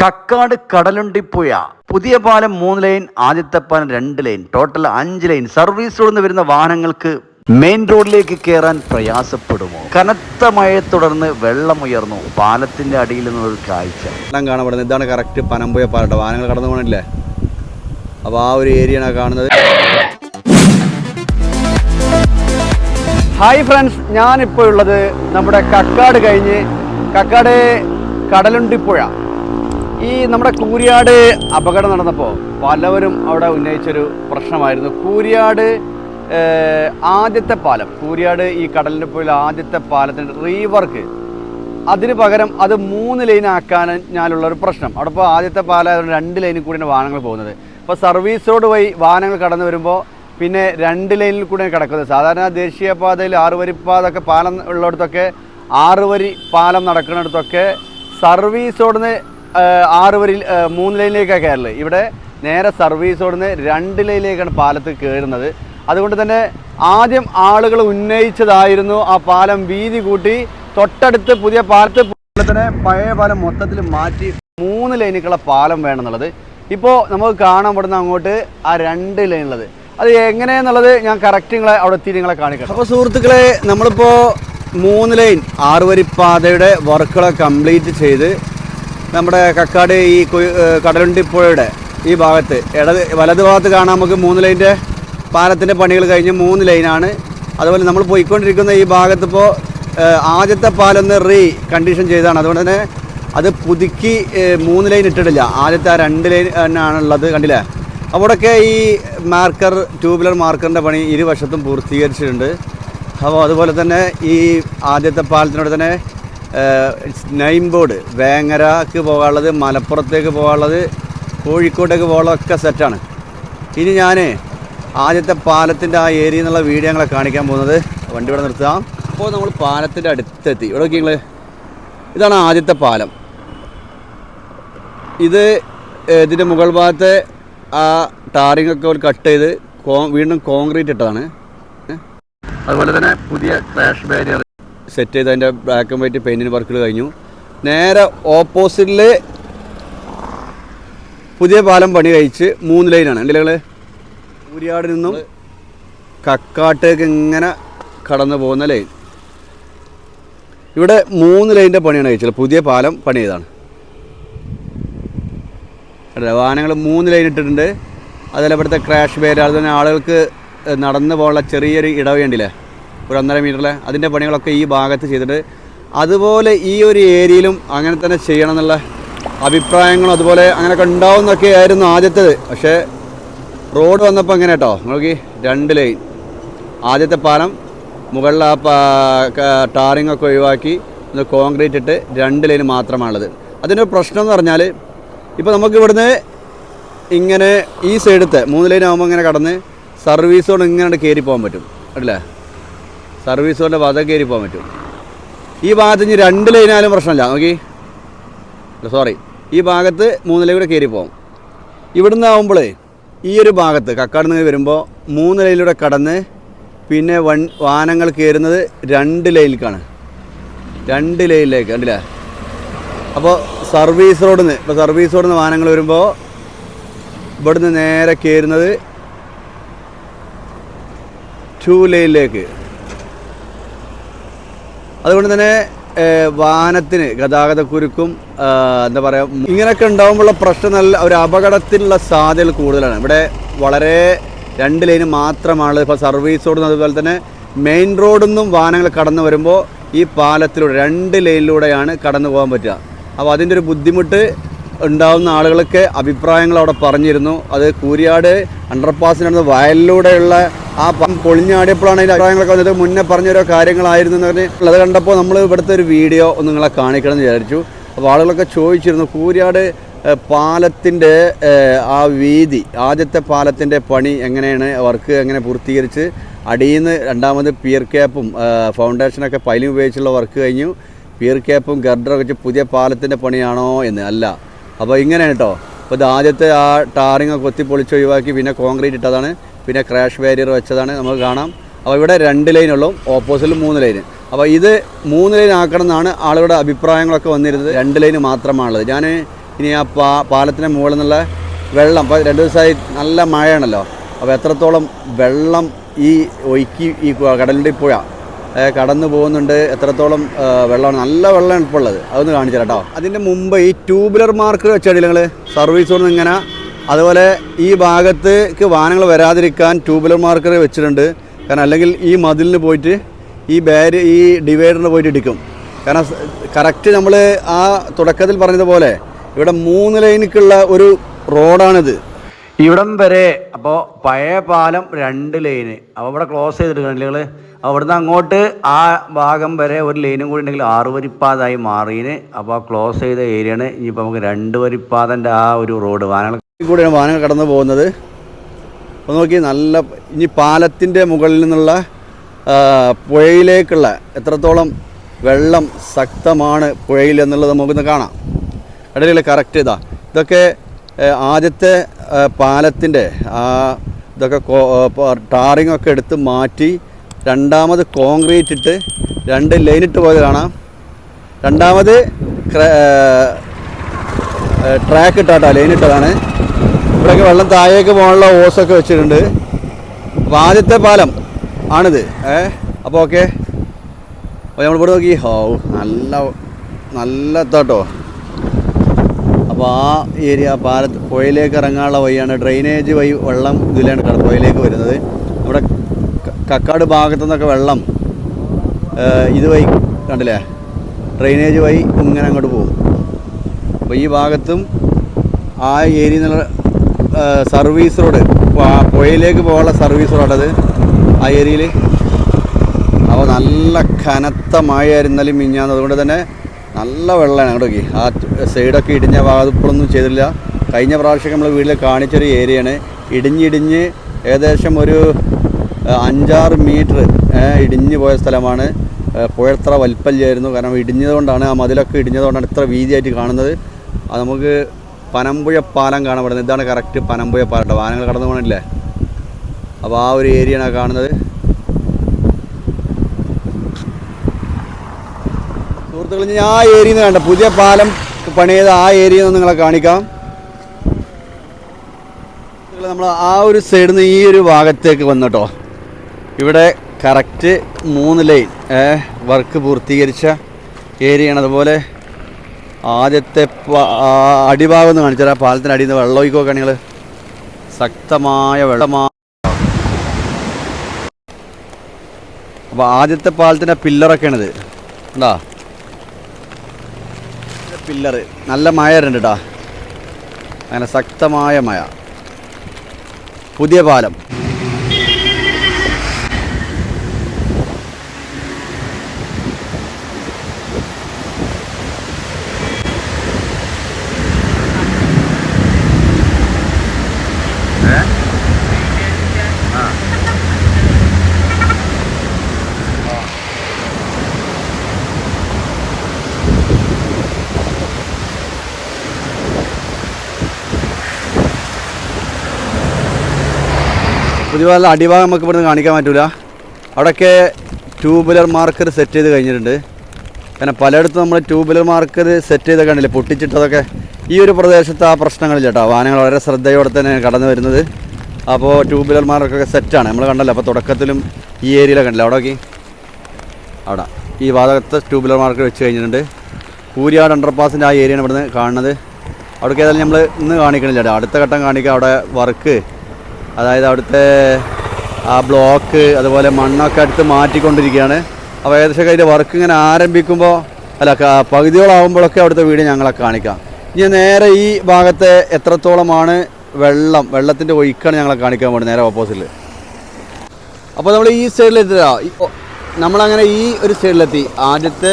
കക്കാട് കടലുണ്ടിപ്പുഴ പുതിയ പാലം മൂന്ന് ലൈൻ ആദ്യത്തെ പാലം രണ്ട് ലൈൻ ടോട്ടൽ അഞ്ച് ലൈൻ സർവീസ് റോഡിൽ നിന്ന് വരുന്ന വാഹനങ്ങൾക്ക് മെയിൻ റോഡിലേക്ക് കയറാൻ പ്രയാസപ്പെടുമോ? കനത്ത മഴയെ തുടർന്ന് വെള്ളം ഉയർന്നു പാലത്തിന്റെ അടിയിൽ നിന്നൊരു കാഴ്ച. എല്ലാം കാണപ്പെടുന്നത് ഇതാണ് കറക്റ്റ് പനമ്പുയ പാലട്ട വാഹനങ്ങൾ കടന്നു പോകണില്ലേ? അപ്പോൾ ആ ഒരു ഏരിയയാണ് കാണുന്നത്. ഹായ് ഫ്രണ്ട്സ് ഞാനിപ്പോൾ ഉള്ളത് നമ്മുടെ കക്കാട് കഴിഞ്ഞ് കക്കാട് കടലുണ്ടിപ്പുഴ ഈ നമ്മുടെ കൂരിയാട് അപകടം നടന്നപ്പോൾ പലവരും അവിടെ ഉന്നയിച്ചൊരു പ്രശ്നമായിരുന്നു. കൂരിയാട് ആദ്യത്തെ പാലം കൂരിയാട് ഈ കടലിന്റെ പോയുള്ള ആദ്യത്തെ പാലത്തിന്റെ റീവർക്ക് അതിന് പകരം അത് മൂന്ന് ലൈൻ ആക്കാൻ ഞാനുള്ള ഒരു പ്രശ്നം. അവിടെ ഇപ്പോൾ ആദ്യത്തെ പാലം രണ്ട് ലൈനിൽ കൂടിയാണ് വാഹനങ്ങൾ പോകുന്നത്. ഇപ്പോൾ സർവീസ് റോഡ് വഴി വാഹനങ്ങൾ കടന്നു വരുമ്പോൾ പിന്നെ രണ്ട് ലൈനിൽ കൂടിയാണ് കിടക്കുന്നത്. സാധാരണ ദേശീയപാതയിൽ ആറുവരിപ്പാതൊക്കെ പാലം ഉള്ളിടത്തൊക്കെ ആറ് വരി പാലം നടക്കുന്നിടത്തൊക്കെ സർവീസ് റോഡിന് ആറ് വരി മൂന്ന് ലൈനിലേക്കാണ് കയറൽ. ഇവിടെ നേരെ സർവീസ് ഓടുന്ന രണ്ട് ലൈനിലേക്കാണ് പാലത്ത് കയറുന്നത് അതുകൊണ്ട് തന്നെ ആദ്യം ആളുകൾ ഉന്നയിച്ചതായിരുന്നു ആ പാലം വീതി കൂട്ടി. തൊട്ടടുത്ത് പുതിയ പാലത്ത് പോലെ തന്നെ പഴയ പാലം മൊത്തത്തിൽ മാറ്റി മൂന്ന് ലൈനുകളുള്ള പാലം വേണമെന്നുള്ളത്. ഇപ്പോൾ നമുക്ക് കാണാൻ പെടുന്ന അങ്ങോട്ട് ആ രണ്ട് ലൈനുള്ളത്. അത് എങ്ങനെയെന്നുള്ളത് ഞാൻ കറക്റ്റ് നിങ്ങളെ അവിടെ എത്തി നിങ്ങളെ കാണിക്കാം അപ്പോൾ സുഹൃത്തുക്കളെ നമ്മളിപ്പോൾ മൂന്ന് ലൈൻ ആറുവരിപ്പാതയുടെ വർക്കുകളെ കംപ്ലീറ്റ് ചെയ്ത് നമ്മുടെ കക്കാട് ഈ കടലുണ്ടി പുഴയുടെ കടലുണ്ടിപ്പുഴയുടെ ഈ ഭാഗത്ത്. ഇടത് വലത് ഭാഗത്ത് കാണാൻ നമുക്ക് മൂന്ന് ലൈന്റെ പാലത്തിന്റെ പണികൾ കഴിഞ്ഞ് മൂന്ന് ലൈനാണ്. അതുപോലെ നമ്മൾ പോയിക്കൊണ്ടിരിക്കുന്ന ഈ ഭാഗത്ത് ഇപ്പോൾ ആദ്യത്തെ പാലൊന്ന് റീ കണ്ടീഷൻ ചെയ്തതാണ്. അതുകൊണ്ട് തന്നെ അത് പുതുക്കി മൂന്ന് ലൈൻ ഇട്ടിട്ടില്ല. ആദ്യത്തെ ആ രണ്ട് ലൈൻ തന്നെയാണുള്ളത് കണ്ടില്ലേ? അവിടെയൊക്കെ ഈ മാർക്കർ ട്യൂബുലർ മാർക്കറിന്റെ പണി ഇരുവശത്തും പൂർത്തീകരിച്ചിട്ടുണ്ട്. അപ്പോൾ അതുപോലെ തന്നെ ഈ ആദ്യത്തെ പാലത്തിനോട് തന്നെ നെയിം ബോർഡ് വേങ്ങരക്ക് പോകാനുള്ളത് മലപ്പുറത്തേക്ക് പോകാനുള്ളത് കോഴിക്കോട്ടേക്ക് പോകാനുള്ളതൊക്കെ സെറ്റാണ് ഇനി ഞാൻ ആദ്യത്തെ പാലത്തിന്റെ ആ ഏരിയയിൽ നിന്നുള്ള വീഡിയോ ഞങ്ങളെ കാണിക്കാൻ പോകുന്നത്. വണ്ടി ഇവിടെ നിർത്താം. അപ്പോൾ നമ്മൾ പാലത്തിന്റെ അടുത്തെത്തി. ഇവിടെ നോക്കി നിങ്ങൾ ഇതാണ് ആദ്യത്തെ പാലം. ഇത് ഇതിന്റെ മുകൾ ഭാഗത്തെ ആ ടാറിംഗ് ഒക്കെ ഒരു കട്ട് ചെയ്ത് വീണ്ടും കോൺക്രീറ്റ് ഇട്ടതാണ്. അതുപോലെ തന്നെ പുതിയ ക്രാഷ് ബാരിയർ സെറ്റ് ചെയ്ത് അതിന്റെ ബ്ലാക്ക് ആൻഡ് വൈറ്റ് പെയിന്റിന് വർക്കുകൾ കഴിഞ്ഞു. നേരെ ഓപ്പോസിറ്റിൽ പുതിയ പാലം പണി കഴിച്ച് മൂന്ന് ലൈനാണ് എന്റെ നിങ്ങൾ ഊരിയാട് നിന്നും കക്കാട്ടേക്ക് ഇങ്ങനെ കടന്നു പോകുന്ന ലൈൻ ഇവിടെ മൂന്ന് ലൈനിന്റെ പണിയാണ് കഴിച്ചത്. പുതിയ പാലം പണി ചെയ്താണ് വാഹനങ്ങൾ മൂന്ന് ലൈൻ ഇട്ടിട്ടുണ്ട്. അതുപോലെ ഇവിടുത്തെ ക്രാഷ് പേര് അതുപോലെ ആളുകൾക്ക് നടന്നു പോകാനുള്ള ചെറിയൊരു ഇടവ് കണ്ടില്ലേ ഒരു ഒന്നര മീറ്ററിലെ അതിന്റെ പണികളൊക്കെ ഈ ഭാഗത്ത് ചെയ്തിട്ട് അതുപോലെ ഈ ഒരു ഏരിയയിലും അങ്ങനെ തന്നെ ചെയ്യണം എന്നുള്ള അഭിപ്രായങ്ങളും അതുപോലെ അങ്ങനെയൊക്കെ ഉണ്ടാവുന്നൊക്കെ ആയിരുന്നു ആദ്യത്തേത്. പക്ഷേ റോഡ് വന്നപ്പോൾ അങ്ങനെ കേട്ടോ നോക്കി രണ്ട് ലൈൻ. ആദ്യത്തെ പാലം മുകളിൽ ആ ടാറിംഗ് ഒക്കെ ഒഴിവാക്കി കോൺക്രീറ്റ് ഇട്ട് രണ്ട് ലൈൻ മാത്രമാണുള്ളത്. അതിനൊരു പ്രശ്നം എന്ന് പറഞ്ഞാൽ ഇപ്പോൾ നമുക്ക് ഇവിടുന്ന് ഇങ്ങനെ ഈ സൈഡത്തെ മൂന്ന് ലൈൻ ആകുമ്പോൾ ഇങ്ങനെ കടന്ന് സർവീസോട് ഇങ്ങനെ കയറി പോകാൻ പറ്റും. അല്ലേ? സർവീസ് പോലെ വധം കയറി പോകാൻ പറ്റും. ഈ ഭാഗത്ത് ഇനി രണ്ട് ലൈനായാലും പ്രശ്നമില്ല. നോക്കി. സോറി ഈ ഭാഗത്ത് മൂന്ന് ലൈൻ കൂടെ കയറി പോകും ഇവിടുന്ന് ആകുമ്പോഴേ ഈ ഒരു ഭാഗത്ത് കക്കാട് നിന്ന് വരുമ്പോൾ മൂന്ന് ലൈനിലൂടെ കടന്ന് പിന്നെ വൺ വാഹനങ്ങൾ കയറുന്നത് രണ്ട് ലൈനിലേക്കാണ്. രണ്ട് ലൈനിലേക്ക് കണ്ടില്ലേ? അപ്പോൾ സർവീസ് റോഡിൽ നിന്ന് ഇപ്പോൾ സർവീസ് റോഡിൽ നിന്ന് വാഹനങ്ങൾ വരുമ്പോൾ ഇവിടുന്ന് നേരെ കയറുന്നത് ടു ലൈനിലേക്ക്. അതുകൊണ്ട് തന്നെ വാഹനത്തിന് ഗതാഗതക്കുരുക്കും എന്താ പറയുക ഇങ്ങനെയൊക്കെ ഉണ്ടാകുമ്പോഴുള്ള പ്രശ്നം നല്ല ഒരു അപകടത്തിനുള്ള സാധ്യതകൾ കൂടുതലാണ്. ഇവിടെ വളരെ രണ്ട് ലൈന് മാത്രമാണ് ഇപ്പോൾ സർവീസ് റോഡ് അതുപോലെ തന്നെ മെയിൻ റോഡിൽ നിന്നും വാഹനങ്ങൾ കടന്നു വരുമ്പോൾ ഈ പാലത്തിലൂടെ രണ്ട് ലൈനിലൂടെയാണ് കടന്നു പോകാൻ പറ്റുക. അപ്പോൾ അതിന്റെ ഒരു ബുദ്ധിമുട്ട് ഉണ്ടാവുന്ന ആളുകളൊക്കെ അഭിപ്രായങ്ങൾ അവിടെ പറഞ്ഞിരുന്നു. അത് കൂരിയാട് അണ്ടർപാസിനടുത്ത് വയലിലൂടെയുള്ള ആ പൊളിഞ്ഞാടിയപ്പോഴാണ് അതിന്റെ അഭിപ്രായങ്ങളൊക്കെ വന്നത്. മുന്നേ പറഞ്ഞൊരു കാര്യങ്ങളായിരുന്നു എന്ന് പറഞ്ഞ് അത് കണ്ടപ്പോൾ നമ്മൾ ഇവിടുത്തെ ഒരു വീഡിയോ ഒന്ന് നിങ്ങളെ കാണിക്കണം എന്ന് വിചാരിച്ചു. അപ്പോൾ ആളുകളൊക്കെ ചോദിച്ചിരുന്നു കൂരിയാട് പാലത്തിന്റെ ആ വീതി ആദ്യത്തെ പാലത്തിന്റെ പണി എങ്ങനെയാണ് വർക്ക് എങ്ങനെ പൂർത്തീകരിച്ച്? അടിയിൽ നിന്ന് രണ്ടാമത് പിയർ ക്യാപ്പും ഫൗണ്ടേഷനൊക്കെ പൈലും ഉപയോഗിച്ചുള്ള വർക്ക് കഴിഞ്ഞു. പിയർ ക്യാപ്പും ഗർഡറൊക്കെ വെച്ച് പുതിയ പാലത്തിന്റെ പണിയാണോ എന്ന്. അല്ല. അപ്പോൾ ഇങ്ങനെയാണ് കേട്ടോ. അപ്പോൾ ഇത് ആദ്യത്തെ ആ ടാറിങ് കൊത്തി പൊളിച്ച് ഒഴിവാക്കി പിന്നെ കോൺക്രീറ്റ് ഇട്ടതാണ്. പിന്നെ ക്രാഷ് ബാരിയർ വെച്ചതാണ് നമുക്ക് കാണാം. അപ്പോൾ ഇവിടെ രണ്ട് ലൈനുള്ളൂ ഓപ്പോസിറ്റിൽ മൂന്ന് ലൈന് അപ്പോൾ ഇത് മൂന്ന് ലൈൻ ആക്കണം എന്നാണ് ആളുകളുടെ അഭിപ്രായങ്ങളൊക്കെ വന്നിരുന്നത്. രണ്ട് ലൈന് മാത്രമാണുള്ളത്. ഞാൻ ഇനി ആ പാ പാലത്തിന്റെ മുകളിൽ നിന്നുള്ള വെള്ളം അപ്പോൾ രണ്ട് ദിവസമായി നല്ല മഴയാണല്ലോ. അപ്പോൾ എത്രത്തോളം വെള്ളം ഈ ഒഴുക്കി ഈ കടലിന്റെ പുഴ കടന്നു പോകുന്നുണ്ട് എത്രത്തോളം വെള്ളമാണ്. നല്ല വെള്ളമാണ് ഇപ്പോൾ ഉള്ളത്. അതൊന്ന് കാണിച്ചു കേട്ടോ. അതിന്റെ മുമ്പ് ഈ ട്യൂബുലർ മാർക്ക് വെച്ചാൽ നിങ്ങൾ സർവീസ് കൊണ്ട് ഇങ്ങനെ അതുപോലെ ഈ ഭാഗത്തേക്ക് വാഹനങ്ങൾ വരാതിരിക്കാൻ ട്യൂബുലർ മാർക്കർ വെച്ചിട്ടുണ്ട്. കാരണം അല്ലെങ്കിൽ ഈ മതിലിന് പോയിട്ട് ഈ ബാര് ഈ ഡിവൈഡറിന് പോയിട്ട് ഇടിക്കും. കാരണം കറക്റ്റ് നമ്മൾ ആ തുടക്കത്തിൽ പറഞ്ഞതുപോലെ ഇവിടെ മൂന്ന് ലൈനിക്കുള്ള ഒരു റോഡാണിത് ഇവിടം വരെ അപ്പോൾ പഴയ പാലം രണ്ട് ലൈന് അപ്പോൾ ഇവിടെ ക്ലോസ് ചെയ്തിട്ടുണ്ട് നിങ്ങൾ അവിടുന്ന് അങ്ങോട്ട് ആ ഭാഗം വരെ ഒരു ലൈനും കൂടി ഉണ്ടെങ്കിൽ ആറ് വരിപ്പാതായി മാറിയിന് അപ്പോൾ ക്ലോസ് ചെയ്ത ഏരിയയാണ് ഇനിയിപ്പോൾ നമുക്ക് രണ്ട് വരിപ്പാതന്റെ ആ ഒരു റോഡ് വാഹനങ്ങൾ ഇതിൽ കൂടെയാണ് വാഹനങ്ങൾ കടന്നു പോകുന്നത്. അപ്പോൾ നോക്കി നല്ല ഇനി പാലത്തിന്റെ മുകളിൽ നിന്നുള്ള പുഴയിലേക്കുള്ള എത്രത്തോളം വെള്ളം ശക്തമാണ് പുഴയിൽ എന്നുള്ളത് നമുക്കൊന്ന് കാണാം. ഇടയിലെ കറക്റ്റ് ഇതാ. ഇതൊക്കെ ആദ്യത്തെ പാലത്തിന്റെ ഇതൊക്കെ ടാറിങ് ഒക്കെ എടുത്ത് മാറ്റി രണ്ടാമത് കോൺക്രീറ്റ് ഇട്ട് രണ്ട് ലൈനിട്ട് പോയത് കാണാം. രണ്ടാമത് ട്രാക്ക് ഇട്ടാട്ടാ ലൈൻ ഇട്ടതാണ്. ഇവിടെയൊക്കെ വെള്ളം താഴേക്ക് പോകാനുള്ള ഓസൊക്കെ വെച്ചിട്ടുണ്ട്. അപ്പോൾ ആദ്യത്തെ പാലം ആണിത്. ഏ അപ്പോൾ ഓക്കെ. അപ്പോൾ നമ്മൾ ഇവിടെ നോക്കി. ഹോ നല്ല നല്ല എത്താട്ടോ അപ്പോൾ ആ ഏരിയ പാലത്ത് പുഴയിലേക്ക് ഇറങ്ങാനുള്ള വഴിയാണ്. ഡ്രെയിനേജ് വഴി വെള്ളം ഇതിലാണ് കട പുഴയിലേക്ക് വരുന്നത്. നമ്മുടെ കക്കാട് ഭാഗത്തു നിന്നൊക്കെ വെള്ളം ഇത് വഴി കണ്ടില്ലേ? ഡ്രെയിനേജ് വഴി ഇങ്ങനെ അങ്ങോട്ട് പോകും. അപ്പോൾ ഈ ഭാഗത്തും ആ ഏരിയ സർവീസ് റോഡ്. പുഴയിലേക്ക് പോകാനുള്ള സർവീസ് റോഡത് ആ ഏരിയയിൽ അപ്പോൾ നല്ല കനത്ത മഴയായിരുന്നാലും മിഞ്ഞാന്ന്. അതുകൊണ്ട് തന്നെ നല്ല വെള്ളമാണ് അങ്ങോട്ട് നോക്കി ആ സൈഡൊക്കെ ഇടിഞ്ഞ ഭാഗത്ത് ചെയ്തില്ല കഴിഞ്ഞ പ്രാവശ്യം നമ്മൾ വീട്ടിൽ കാണിച്ചൊരു ഏരിയയാണ്. ഇടിഞ്ഞിടിഞ്ഞ് ഏകദേശം ഒരു അഞ്ചാറ് മീറ്റർ ഇടിഞ്ഞു പോയ സ്ഥലമാണ്. പുഴത്ര വലിപ്പല്ലായിരുന്നു കാരണം ഇടിഞ്ഞതുകൊണ്ടാണ് ആ മതിലൊക്കെ ഇടിഞ്ഞതുകൊണ്ടാണ് ഇത്ര വീതിയായിട്ട് കാണുന്നത്. അത് നമുക്ക് പനമ്പുഴ പാലം കാണപ്പെടുന്നത്. ഇതാണ് കറക്റ്റ് പനമ്പുഴ പാലം വാഹനങ്ങൾ കടന്നു പോകണില്ലേ? അപ്പോൾ ആ ഒരു ഏരിയയാണ് കാണുന്നത്. സുഹൃത്തുക്കൾ ഞാൻ ആ ഏരിയയിൽ നിന്ന് കണ്ട പുതിയ പാലം പണിയത് ആ ഏരിയ നിങ്ങളെ കാണിക്കാം. നമ്മൾ ആ ഒരു സൈഡിൽ നിന്ന് ഈ ഒരു ഭാഗത്തേക്ക് വന്നിട്ടോ. ഇവിടെ കറക്റ്റ് മൂന്ന് ലൈൻ വർക്ക് പൂർത്തീകരിച്ച ഏരിയയാണ് അതുപോലെ ആദ്യത്തെ അടിഭാഗം ഒന്ന് കാണിച്ചാൽ ആ പാലത്തിന്റെ അടിയിൽ നിന്ന് വെള്ളം ഒഴിക്കുക നിങ്ങൾ ശക്തമായ വെള്ളമാ അപ്പോൾ ആദ്യത്തെ പാലത്തിന്റെ പില്ലറൊക്കെയാണിത് ഉണ്ടാ പില്ലറ് നല്ല മഴ കേട്ടോ അങ്ങനെ ശക്തമായ മഴ. പുതിയ പാലം. പുതിയ അടിഭാഗം നമുക്ക് ഇവിടുന്ന് കാണിക്കാൻ പറ്റൂല. അവിടെയൊക്കെ ട്യൂബുലർ മാർക്കർ സെറ്റ് ചെയ്ത് കഴിഞ്ഞിട്ടുണ്ട്. കാരണം പലയിടത്തും നമ്മൾ ട്യൂബുലർ മാർക്കർ സെറ്റ് ചെയ്തൊക്കെ ഉണ്ടല്ലേ പൊട്ടിച്ചിട്ടതൊക്കെ. ഈ ഒരു പ്രദേശത്ത് ആ പ്രശ്നങ്ങളില്ല കേട്ടോ. വാഹനങ്ങൾ വളരെ ശ്രദ്ധയോടെ തന്നെ കടന്നു വരുന്നത്. അപ്പോൾ ട്യൂബുലർ മാർക്കൊക്കെ സെറ്റാണ് നമ്മൾ കണ്ടല്ലോ അപ്പോൾ തുടക്കത്തിലും ഈ ഏരിയയിലൊക്കെ ഉണ്ടല്ലോ അവിടെ നോക്കി. അവിടെ. ഈ ഭാഗത്ത് വീലർ മാർക്കർ വെച്ച് കഴിഞ്ഞിട്ടുണ്ട്. കൂരിയാട് അണ്ടർപാസിന്റെ ആ ഏരിയയാണ് ഇവിടുന്ന് കാണുന്നത്. അവിടേക്ക് ഏതായാലും നമ്മൾ ഇന്ന് കാണിക്കണില്ല അടുത്ത ഘട്ടം കാണിക്കുക അവിടെ വർക്ക് അതായത് അവിടുത്തെ ആ ബ്ലോക്ക് അതുപോലെ മണ്ണൊക്കെ അടുത്ത് മാറ്റിക്കൊണ്ടിരിക്കുകയാണ്. അപ്പോൾ ഏകദേശം അതിന്റെ വർക്ക് ഇങ്ങനെ ആരംഭിക്കുമ്പോൾ അല്ല പകുതിയോളാകുമ്പോഴൊക്കെ അവിടുത്തെ വീട് ഞങ്ങളെ കാണിക്കാം. ഇനി നേരെ ഈ ഭാഗത്തെ എത്രത്തോളമാണ് വെള്ളം വെള്ളത്തിന്റെ ഒഴുക്കാണ് ഞങ്ങളെ കാണിക്കാൻ പോകുന്നത് നേരെ ഓപ്പോസിറ്റിൽ അപ്പോൾ നമ്മൾ ഈ സൈഡിലെത്തിയാ നമ്മളങ്ങനെ ഈ ഒരു സൈഡിലെത്തി ആദ്യത്തെ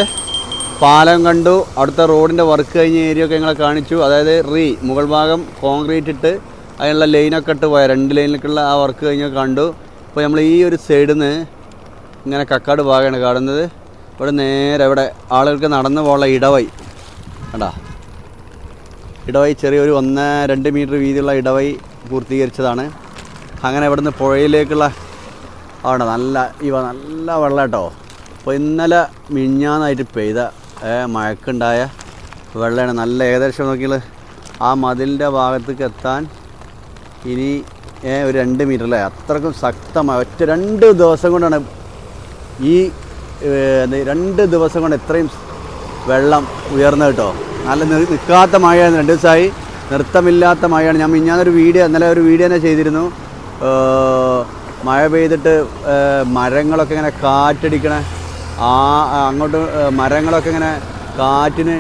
പാലം കണ്ടു അവിടുത്തെ റോഡിന്റെ വർക്ക് കഴിഞ്ഞ ഏരിയ ഒക്കെ ഞങ്ങളെ കാണിച്ചു. അതായത് റീ മുകൾ ഭാഗം കോൺക്രീറ്റ് ഇട്ട് അതിനുള്ള ലൈനൊക്കെ ഇട്ട് പോയ രണ്ട് ലൈനിലേക്കുള്ള ആ വർക്ക് കഴിഞ്ഞ് കണ്ടു. അപ്പോൾ നമ്മൾ ഈ ഒരു സൈഡിൽ നിന്ന് ഇങ്ങനെ കക്കാട് ഭാഗമാണ് കാണുന്നത്. ഇവിടെ നേരെ ഇവിടെ ആളുകൾക്ക് നടന്നു പോകാനുള്ള ഇടവഴി. കണ്ടാ? ഇടവഴി ചെറിയൊരു ഒന്ന് രണ്ട് മീറ്റർ വീതിയുള്ള ഇടവഴി പൂർത്തീകരിച്ചതാണ്. അങ്ങനെ ഇവിടുന്ന് പുഴയിലേക്കുള്ള അവിടെ നല്ല ഇവ നല്ല വെള്ളം കേട്ടോ. അപ്പോൾ ഇന്നലെ മിഞ്ഞാന്നായിട്ട് പെയ്ത മഴക്കുണ്ടായ വെള്ളമാണ് നല്ല ഏകദേശം നോക്കിയാൽ ആ മതിലിന്റെ ഭാഗത്തേക്ക് എത്താൻ ഇനി ഒരു രണ്ട് മീറ്റർ അല്ലേ? അത്രക്കും ശക്തമായ ഒറ്റ രണ്ട് ദിവസം കൊണ്ടാണ് ഈ രണ്ട് ദിവസം കൊണ്ട് ഇത്രയും വെള്ളം ഉയർന്നത് കേട്ടോ. നല്ല നിൽക്കാത്ത മഴയാണ് രണ്ട് ദിവസമായി നൃത്തമില്ലാത്ത മഴയാണ്. ഞാൻ മിഞ്ഞാന്നൊരു വീഡിയോ ഇന്നലെ ഒരു വീഡിയോ തന്നെ ചെയ്തിരുന്നു. മഴ പെയ്തിട്ട് മരങ്ങളൊക്കെ ഇങ്ങനെ കാറ്റടിക്കണ. ആ അങ്ങോട്ട് മരങ്ങളൊക്കെ ഇങ്ങനെ കാറ്റിന്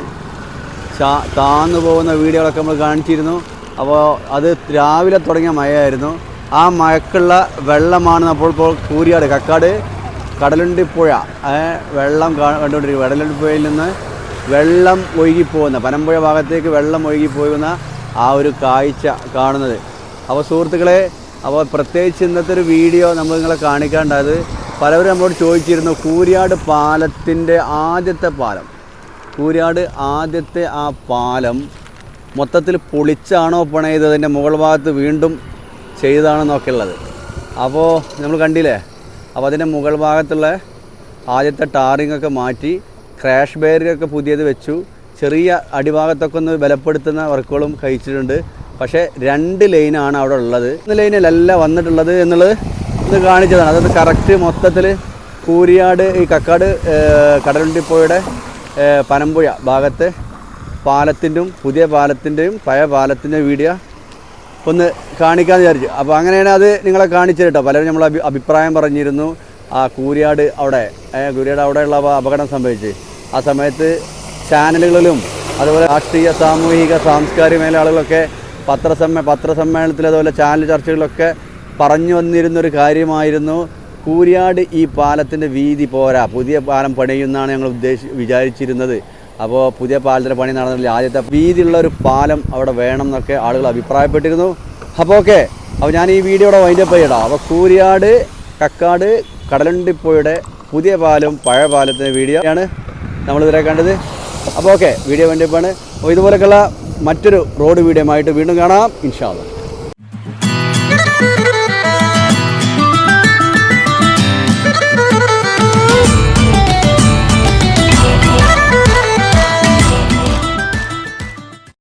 താന്നു പോകുന്ന വീഡിയോകളൊക്കെ നമ്മൾ കാണിച്ചിരുന്നു. അപ്പോൾ അത് രാവിലെ തുടങ്ങിയ മഴയായിരുന്നു. ആ മഴക്കുള്ള വെള്ളമാണ് അപ്പോൾ ഇപ്പോൾ കൂരിയാട് കക്കാട് കടലുണ്ടിപ്പുഴ പുഴ. വെള്ളം കണ്ടുകൊണ്ടിരിക്കും കടലുണ്ടി കടലുണ്ടിപ്പുഴയിൽ നിന്ന് വെള്ളം ഒഴുകിപ്പോകുന്ന പനമ്പുഴ ഭാഗത്തേക്ക് വെള്ളം ഒഴുകിപ്പോകുന്ന ആ ഒരു കാഴ്ച കാണുന്നത്. അപ്പോൾ സുഹൃത്തുക്കളെ അപ്പോൾ പ്രത്യേകിച്ച് ഇന്നത്തെ ഒരു വീഡിയോ നമ്മൾ നിങ്ങളെ കാണിക്കാണ്ടായത് പലവരും നമ്മളോട് ചോദിച്ചിരുന്നു കൂരിയാട് പാലത്തിന്റെ ആദ്യത്തെ പാലം. കൂരിയാട് ആദ്യത്തെ ആ പാലം മൊത്തത്തിൽ പൊളിച്ചാണോ പണയത് അതിന്റെ മുകൾ ഭാഗത്ത് വീണ്ടും ചെയ്തതാണെന്നൊക്കെ ഉള്ളത്. അപ്പോൾ നമ്മൾ കണ്ടില്ലേ? അപ്പോൾ അതിന്റെ മുകൾ ഭാഗത്തുള്ള ആദ്യത്തെ ടാറിംഗ് ഒക്കെ മാറ്റി ക്രാഷ് ഒക്കെ പുതിയത് വെച്ചു. ചെറിയ അടിഭാഗത്തൊക്കെ ഒന്ന് ബലപ്പെടുത്തുന്ന വർക്കുകളും കഴിച്ചിട്ടുണ്ട്. പക്ഷേ രണ്ട് ലൈനാണ് അവിടെ ഉള്ളത്. ഇന്ന് ലൈനിലല്ല വന്നിട്ടുള്ളത് എന്നുള്ളത് ഒന്ന് കാണിച്ചതാണ്. അതായത് കറക്റ്റ് മൊത്തത്തിൽ കൂരിയാട് ഈ കക്കാട് കടലുണ്ടിപ്പോയുടെ പനമ്പുഴ ഭാഗത്ത് പാലത്തിന്റെയും പുതിയ പാലത്തിന്റെയും പഴയ പാലത്തിന്റെയും വീഡിയോ ഒന്ന് കാണിക്കാമെന്ന് വിചാരിച്ചു. അപ്പോൾ അങ്ങനെയാണ് അത് നിങ്ങളെ കാണിച്ചു കേട്ടോ. പലരും നമ്മൾ അഭി അഭിപ്രായം പറഞ്ഞിരുന്നു. ആ കൂരിയാട് അവിടെ കൂരിയാട് അവിടെയുള്ള അപകടം സംഭവിച്ച്. ആ സമയത്ത് ചാനലുകളിലും അതുപോലെ രാഷ്ട്രീയ സാമൂഹിക സാംസ്കാരിക മേലാളുകളൊക്കെ പത്രസമ്മേ പത്രസമ്മേളനത്തിൽ അതുപോലെ ചാനൽ ചർച്ചകളിലൊക്കെ പറഞ്ഞു വന്നിരുന്നൊരു കാര്യമായിരുന്നു. കൂരിയാട് ഈ പാലത്തിന്റെ വീതി പോരാ. പുതിയ പാലം പണിയുന്നാണ് ഞങ്ങൾ ഉദ്ദേശി വിചാരിച്ചിരുന്നത്. അപ്പോൾ പുതിയ പാലത്തിന്റെ പണി നടന്നില്ല ആദ്യത്തെ വീതിയുള്ള ഒരു പാലം അവിടെ വേണം എന്നൊക്കെ ആളുകൾ അഭിപ്രായപ്പെട്ടിരുന്നു. അപ്പോൾ ഓക്കെ അപ്പോൾ ഞാൻ ഈ വീഡിയോ ഇവിടെ വൈൻഡപ്പ് ചെയ്യടാം. അപ്പോൾ കൂരിയാട് കക്കാട് കടലണ്ടിപ്പോയുടെ പുതിയ പാലം പഴയ പാലത്തിന്റെ വീഡിയോ ആണ് നമ്മളിതുവരെ കണ്ടത്. അപ്പോൾ ഓക്കെ വീഡിയോ വൈൻഡപ്പാണ് അപ്പോൾ ഇതുപോലെയൊക്കെയുള്ള മറ്റൊരു റോഡ് വീഡിയോ ആയിട്ട് വീണ്ടും കാണാം. ഇൻഷാല്ല